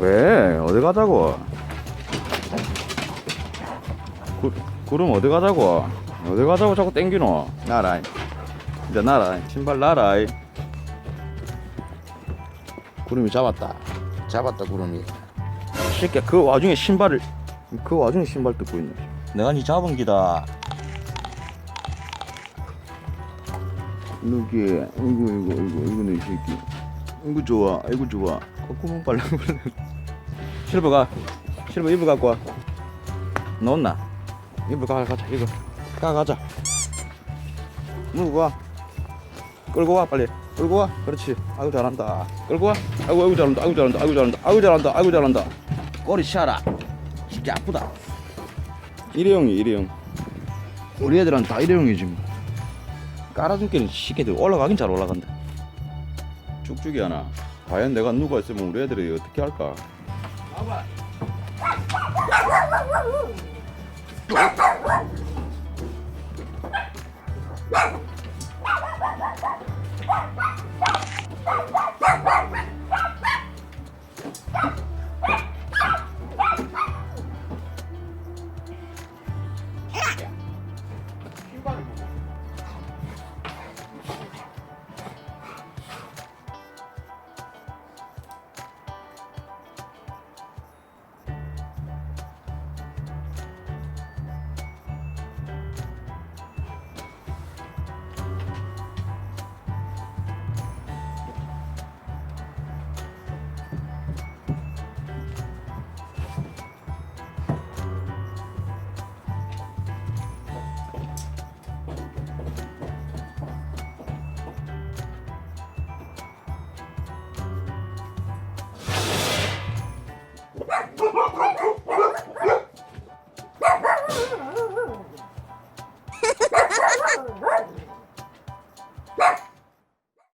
왜? 어디 가자고? 구, 구름 어디 가자고? 어디 가자고 자꾸 땡기노? 나라. 이제 나라. 신발 나라. 구름이 잡았다. 잡았다 구름이. 새끼야 그 와중에 신발을 그 와중에 신발 뜯고 있네. 내가 니 잡은 기다. 여기 이거 이거 이거 이거 내 새끼. 이거 좋아. 이거 좋아. 어, 구멍 빨라. 실버 가 실버 이불 갖고 와. 넣었나? 이불 가 가자 이불 가 가자. 물고 와. 끌고 와 빨리. 끌고 와. 그렇지. 아이고 잘한다. 끌고 와. 아이고 아이고 잘한다. 아이고 잘한다. 아이고 잘한다. 아이고 잘한다. 아이고 잘한다. 꼬리 치아라. 진짜 아프다. 일회용이 일회용. 우리 애들은 다 일회용이지 뭐. 깔아줄게는 시계들 올라가긴 잘 올라간다. 쭉쭉이 하나 과연 내가 누가 있으면 우리 애들이 어떻게 할까